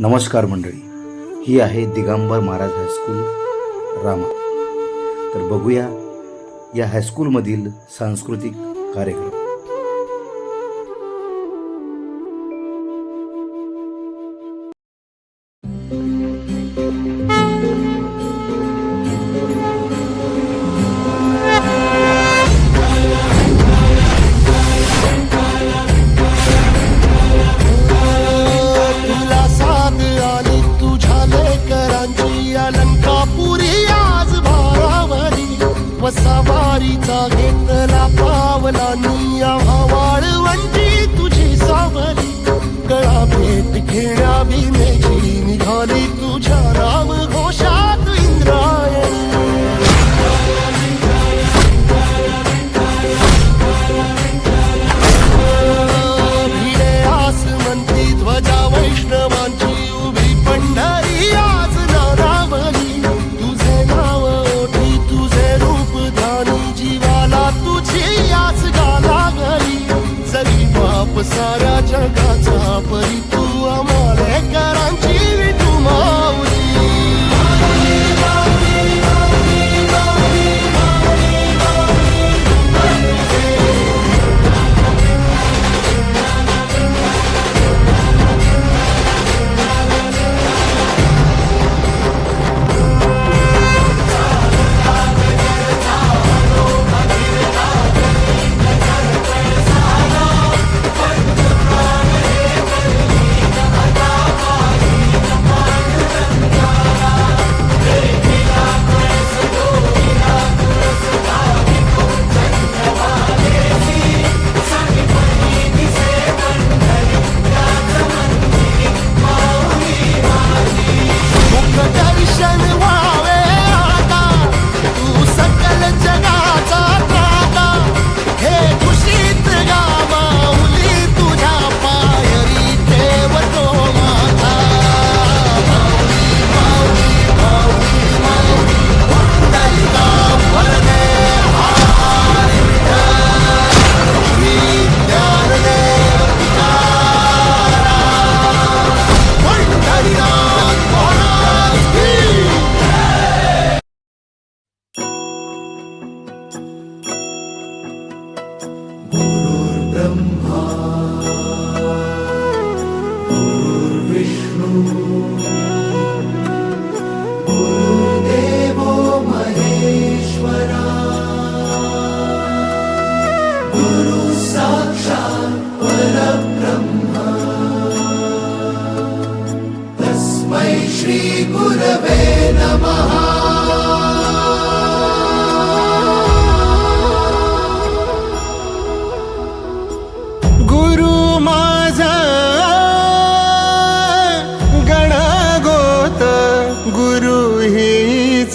नमस्कार मंडळी. ही आहे दिगंबर महाराज हायस्कूल रामा. तर बघूया या हायस्कूलमधील सांस्कृतिक कार्यक्रम.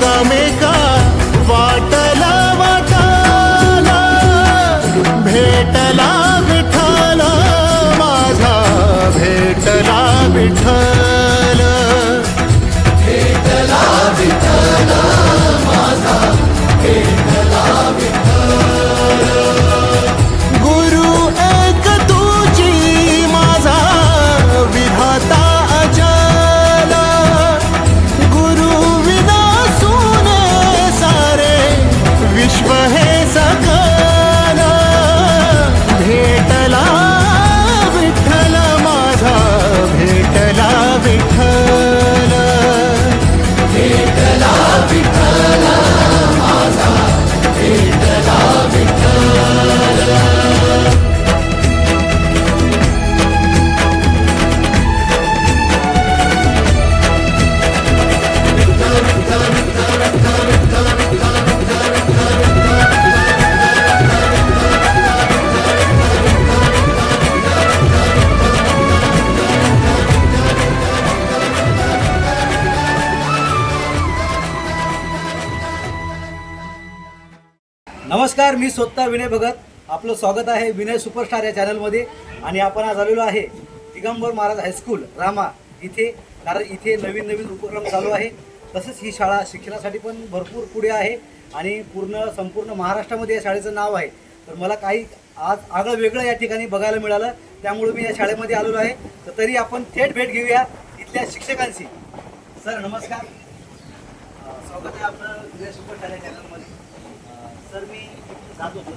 Come in. नमस्कार मी स्वतः विनय भगत. आपलं स्वागत आहे विनय सुपरस्टार या चॅनलमध्ये. आणि आपण आज आलेलो आहे दिगंबर महाराज हायस्कूल रामा. इथे कारण इथे नवीन नवीन उपक्रम चालू आहे. तसंच ही शाळा शिक्षणासाठी पण भरपूर पुढे आहे. आणि पूर्ण संपूर्ण महाराष्ट्रामध्ये या शाळेचं नाव आहे. तर मला काही आज आगळं वेगळं या ठिकाणी बघायला मिळालं. त्यामुळे मी या शाळेमध्ये आलेलो आहे. तर तरी आपण थेट भेट घेऊया इथल्या शिक्षकांशी. सर नमस्कार. स्वागत आहे आपलं विनय सुपरस्टार या चॅनलमध्ये. सर मी जात होतो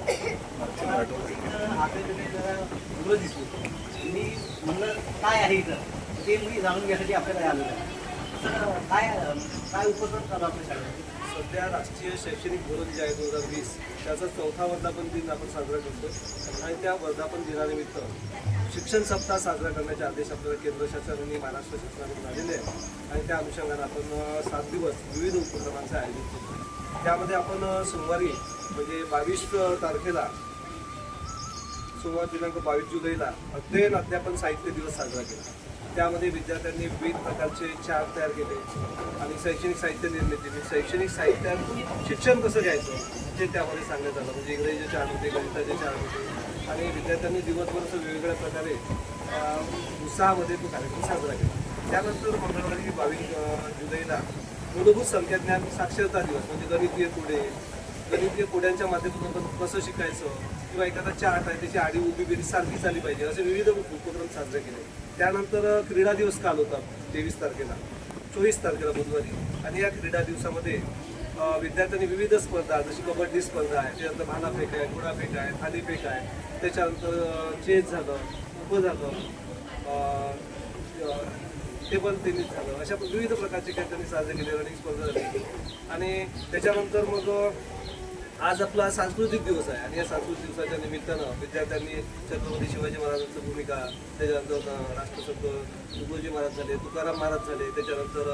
मुलं दिसली मी म्हणलं काय आहे इथं ते मी जाणून घेण्यासाठी आपल्याकडे आलेलं आहे काय काय उपक्रम चालू आपल्या शाळेमध्ये सध्या राष्ट्रीय शैक्षणिक धोरण जे आहे दोन हजार वीस त्याचा चौथा वर्धापन दिन आपण साजरा करतो. आणि त्या वर्धापन दिनानिमित्त शिक्षण सप्ताह साजरा करण्याचे आदेश आपल्याला केंद्र शासन आणि महाराष्ट्र शासनाकडून झालेले आहेत. आणि त्या अनुषंगाने आपण सात दिवस विविध उपक्रमांचं आयोजन केलं त्यामध्ये आपण सोमवारी म्हणजे बावीस तारखेला सोमवार दिनांक बावीस जुलैला अध्ययन अध्यापन साहित्य दिवस साजरा केला. त्यामध्ये विद्यार्थ्यांनी विविध प्रकारचे चार तयार केले आणि शैक्षणिक साहित्य निर्मिती शैक्षणिक साहित्यात शिक्षण कसं घ्यायचं ते त्यामध्ये सांगण्यात आलं. म्हणजे इंग्रजीचे चार होते गणिताचे चार होते आणि विद्यार्थ्यांनी दिवसभर असं वेगवेगळ्या प्रकारे उत्साहामध्ये तो कार्यक्रम साजरा केला. त्यानंतर मंगळवारी बावीस जुलैला मूलभूत संख्याज्ञान साक्षरता दिवस म्हणजे गणितीय पुढे गणितीय कोड्यांच्या माध्यमातून कसं शिकायचं? किंवा एखादा चार्ट आहे त्याची आडी उभी बेरीज सारखी झाली पाहिजे. असे विविध उपक्रम साजरे केले. त्यानंतर क्रीडा दिवस काल होता तेवीस तारखेला चोवीस तारखेला बुधवारी. आणि या क्रीडा दिवसामध्ये विद्यार्थ्यांनी विविध स्पर्धा जशी कबड्डी स्पर्धा आहे त्यानंतर भालाफेक आहे घोडाफेक आहे थालीफेक आहे त्याच्यानंतर चेस झालं उभं झालं टेबल टेनिस झालं. अशा विविध प्रकारचे काही त्यांनी साजरे केले रनिंग स्पर्धा झाली. आणि त्याच्यानंतर मग आज आपला सांस्कृतिक दिवस आहे आणि या सांस्कृतिक दिवसाच्या निमित्तानं विद्यार्थ्यांनी छत्रपती शिवाजी महाराजांची भूमिका त्याच्यानंतर राष्ट्रसंत तुकोजी महाराज झाले तुकाराम महाराज झाले त्याच्यानंतर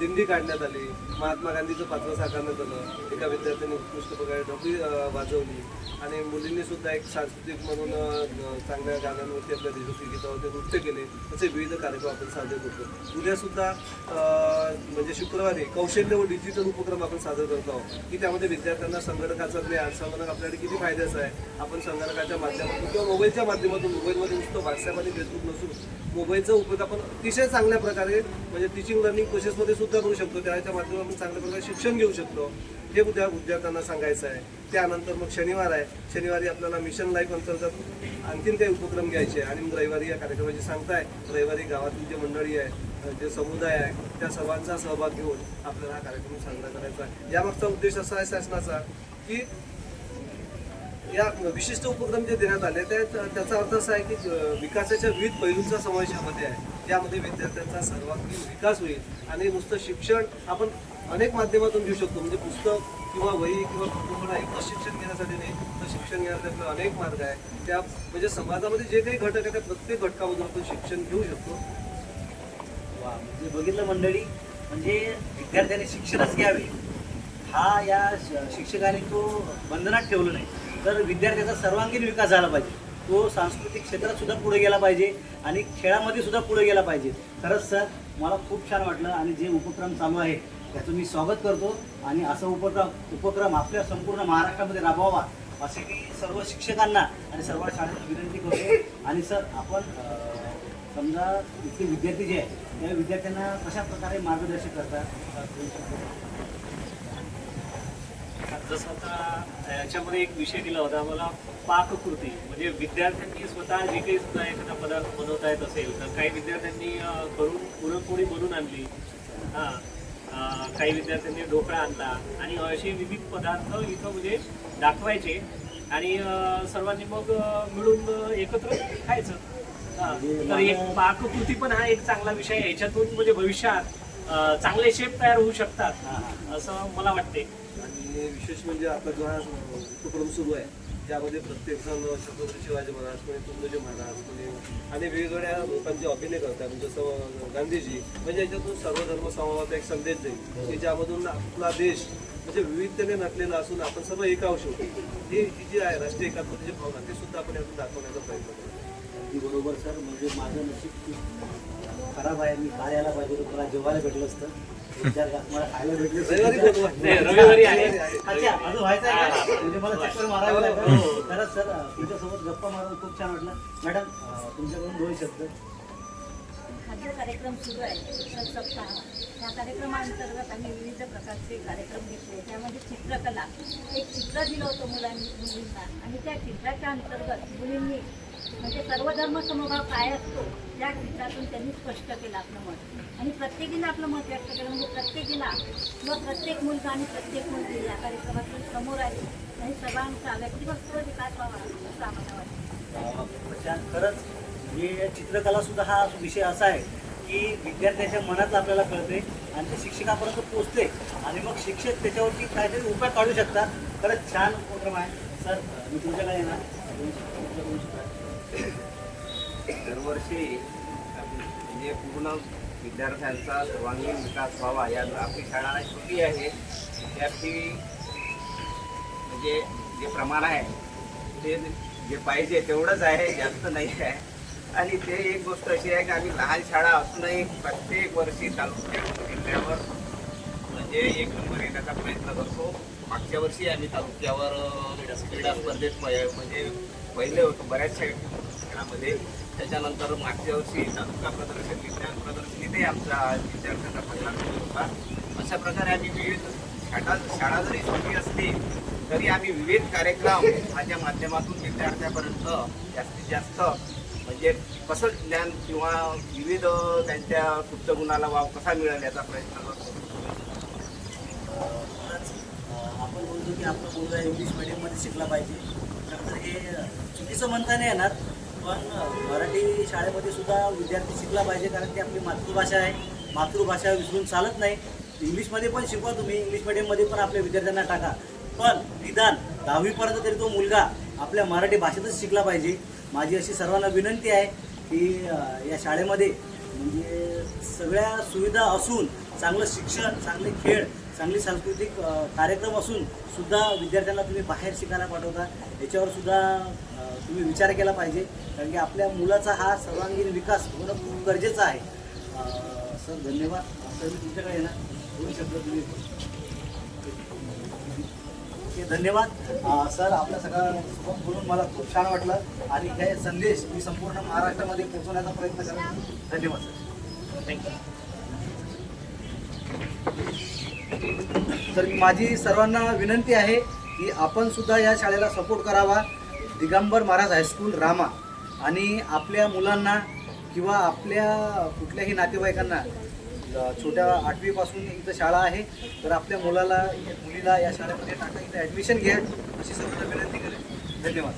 दिंडी काढण्यात आली महात्मा गांधीचं पात्र साकारण्यात आलं एका विद्यार्थ्यांनी उत्कृष्ट प्रकारे डबी वाजवली आणि मुलींनी सुद्धा एक सांस्कृतिक म्हणून चांगल्या गाण्यांवरती आपल्या देशभक्ती गीतावरती नृत्य केले असे विविध कार्यक्रम आपण साजरे करतो. उद्यासुद्धा म्हणजे शुक्रवारी कौशल्य व डिजिटल उपक्रम आपण साजरे करत आहोत की त्यामध्ये विद्यार्थ्यांना संघटना संगणकाचं ज्ञान संगणक आपल्याकडे किती फायद्याचं आहे आपण संगणकाच्या माध्यमातून किंवा मोबाईलच्या माध्यमातून मोबाईलमध्ये नुसतं व्हॉट्सॲप आणि फेसबुक नसून मोबाईलचा उपयोग आपण अतिशय चांगल्या प्रकारे म्हणजे टीचिंग लर्निंग प्रोसेसमध्ये सुद्धा करू शकतो. त्याच्या माध्यमातून चांगल्या प्रकारे शिक्षण घेऊ शकतो. हे उद्या विद्यार्थ्यांना सांगायचं आहे. त्यानंतर मग शनिवार आहे. शनिवारी आपल्याला मिशन लाईफ अंतर्गत आणखीन काही उपक्रम घ्यायचे आणि मग रविवारी या कार्यक्रमाची सांगताय. रविवारी गावातील जे मंडळी आहे जे समुदाय आहे त्या सर्वांचा सहभाग घेऊन आपल्याला हा कार्यक्रम साजरा करायचा आहे. यामागचा उद्देश असा आहे शासनाचा की या विशिष्ट उपक्रम जे देण्यात आले त्या त्याचा अर्थ असा आहे की विकासाच्या विविध पैलूंचा समावेश यामध्ये आहे. त्यामध्ये विद्यार्थ्यांचा सर्वांगीण विकास होईल आणि नुसतं शिक्षण आपण अनेक माध्यमातून घेऊ शकतो. म्हणजे पुस्तक किंवा वही किंवा कुटुंबाला एकच शिक्षण घेण्यासाठी नाही तर शिक्षण घेण्यासाठी अनेक मार्ग आहे. त्या म्हणजे समाजामध्ये जे काही घटक आहे त्या प्रत्येक घटकामधून आपण शिक्षण घेऊ शकतो. वा म्हणजे बघितलं मंडळी म्हणजे विद्यार्थ्यांनी शिक्षणच घ्यावे. हा या श- शिक्षकाने तो बंधनात ठेवलं नाही. तर विद्यार्थ्याचा सर्वांगीण विकास झाला पाहिजे. तो सांस्कृतिक क्षेत्रात सुद्धा पुढे गेला पाहिजे आणि खेळामध्ये सुद्धा पुढे गेला पाहिजे. खरंच सर मला खूप छान वाटलं आणि जे उपक्रम चालू आहे त्याचं मी स्वागत करतो आणि असा उपक्रम उपक्रम आपल्या संपूर्ण महाराष्ट्रामध्ये राबवावा असे मी सर्व शिक्षकांना आणि सर्व शाळेला विनंती करतो. आणि सर आपण समजा इथले विद्यार्थी जे आहेत त्या विद्यार्थ्यांना कशा प्रकारे मार्गदर्शन करतात? जसं आता याच्यामध्ये एक विषय दिला होता आम्हाला पाककृती. म्हणजे विद्यार्थ्यांनी स्वतः जे काही सुद्धा एखादा पदार्थ बनवता येत असेल तर काही विद्यार्थ्यांनी करून पुरणपोळी बनवून आणली. हां. काही विद्यार्थ्यांनी ढोकळा आणला. आणि असे विविध पदार्थ इथं म्हणजे दाखवायचे. आणि सर्वांनी मग मिळून एकत्र खायचं. हां. तर एक पाककृती पण हा एक चांगला विषय आहे. याच्यातून म्हणजे भविष्यात चांगले शेफ तयार होऊ शकतात असं मला वाटते आणि विशेष म्हणजे आता जो हा उपक्रम सुरू आहे त्यामध्ये प्रत्येक जण छत्रपती शिवाजी महाराज कोणी तुंदोजी महाराज कोणी आणि वेगवेगळ्या लोकांचे अभिनय करतात. म्हणजे जसं गांधीजी म्हणजे याच्यातून सर्व धर्म समूहाचा एक संदेश जाईल की ज्यामधून आपला देश म्हणजे विविधतेने नटलेला असून आपण सर्व एकाव शेवटी ही ही जी आहे राष्ट्रीय एकात्मतेची भावना ती सुद्धा आपण यातून दाखवण्याचा प्रयत्न करतो. अगदी बरोबर सर. म्हणजे माझं नशीब खूप खराब आहे. मी काय यायला पाहिजे होतं मला जेवायला भेटलं असतं. रविवारी आहे. म्हणजे मला चक्कर मारावी लागेल. खरंच सर तुमच्यासोबत गप्पा मारून खूप छान वाटलं. मॅडम तुमच्याकडून दोन शब्द. हा जो कार्यक्रम सुरू आहे शिक्षण सप्ताह. त्या कार्यक्रमाअंतर्गत आम्ही विविध प्रकारचे कार्यक्रम घेतले. त्यामध्ये चित्रकला. एक चित्र दिलं होतं मुलांनी मुलींना. आणि त्या चित्राच्या अंतर्गत मुलींनी म्हणजे सर्व धर्म समभाव काय असतो त्या चित्रातून त्यांनी स्पष्ट केलं आपलं मत. आणि प्रत्येकीनं आपलं मत व्यक्त केलं म्हणजे प्रत्येकीला मग प्रत्येक मुलगा आणि प्रत्येक मुलगी या कार्यक्रमातून समोर आली. आणि सर्वांचा व्यक्तिमत्व विकास व्हावा असं आम्हाला वाटतं. छान खरंच म्हणजे चित्रकला सुद्धा हा विषय असा आहे की विद्यार्थ्याच्या मनात आपल्याला कळते आणि ते शिक्षकापर्यंत पोचते आणि मग शिक्षक त्याच्यावरती काहीतरी उपाय काढू शकतात. खरंच छान उपक्रम आहे. सर मी तुमच्याकडे येणार. दरवर्षी म्हणजे पूर्ण विद्यार्थ्यांचा सर्वांगीण विकास व्हावा या आपली शाळा छोटी आहे. विद्यार्थी म्हणजे जे प्रमाण आहे ते जे पाहिजे तेवढंच आहे जास्त नाही आहे. आणि ते एक गोष्ट अशी आहे की आम्ही लहान शाळा असूनही प्रत्येक वर्षी तालुक्यावर जिल्ह्यावर म्हणजे एक नंबर येण्याचा प्रयत्न करतो. मागच्या वर्षी आम्ही तालुक्यावर क्रीडा स्पर्धेत म्हणजे पहिले होतो. बऱ्याचशा खेळामध्ये त्याच्यानंतर मागच्या वर्षी तालुका प्रदर्शन विज्ञान प्रदर्शनीतही आमचा विद्यार्थ्यांचा पहिला होता. अशा प्रकारे आम्ही विविध शाळा शाळा जरी छोटी असली तरी आम्ही विविध कार्यक्रम माझ्या माध्यमातून विद्यार्थ्यापर्यंत जास्तीत जास्त म्हणजे कसं ज्ञान किंवा विविध त्यांच्या सुप्त गुणाला वाव कसा मिळेल याचा प्रयत्न करतो. आपण बोलतो की आपला मुलगा इंग्लिश मिडियममध्ये शिकला पाहिजे. तर हे चुकीचं म्हणता नाही येणार. पण मराठी शाळेमध्ये सुद्धा विद्यार्थी शिकला पाहिजे कारण ती आपली मातृभाषा आहे. मातृभाषा विसरून चालत नाही. इंग्लिशमध्ये पण शिकवा तुम्ही. इंग्लिश मिडियममध्ये पण आपल्या विद्यार्थ्यांना टाका. पण निदान दहावीपर्यंत तरी तो मुलगा आपल्या मराठी भाषेतच शिकला पाहिजे. माझी अशी सर्वांना विनंती आहे की या शाळेमध्ये म्हणजे सगळ्या सुविधा असून चांगलं शिक्षण चांगले खेळ चांगली सांस्कृतिक कार्यक्रम असून सुद्धा विद्यार्थ्यांना तुम्ही बाहेर शिकायला पाठवता. याच्यावर सुद्धा तुम्ही विचार केला पाहिजे. कारण की आपल्या मुलाचा हा सर्वांगीण विकास होणं खूप गरजेचं आहे. सर धन्यवाद. सर मी तुमच्याकडे येणार. दोन शब्द तुम्ही ओके, धन्यवाद. सर आपल्या सगळ्या बोलून मला खूप छान वाटलं. आणि हे संदेश मी संपूर्ण महाराष्ट्रामध्ये पोहोचवण्याचा प्रयत्न करेन. धन्यवाद सर. थँक्यू तर माझी सर्वांना विनंती आहे की आपण सुद्धा या शाळेला सपोर्ट करावा. Digambar Maharaj high school Rama. आणि आपल्या मुलांना किंवा आपल्या कुठल्याही नातेवाईकांना छोट्या आठवीपासून इथं शाळा आहे तर आपल्या मुलाला मुलीला या शाळेमध्ये टाका. इथं ॲडमिशन घ्या. अशी सर्वांना विनंती करेन. धन्यवाद.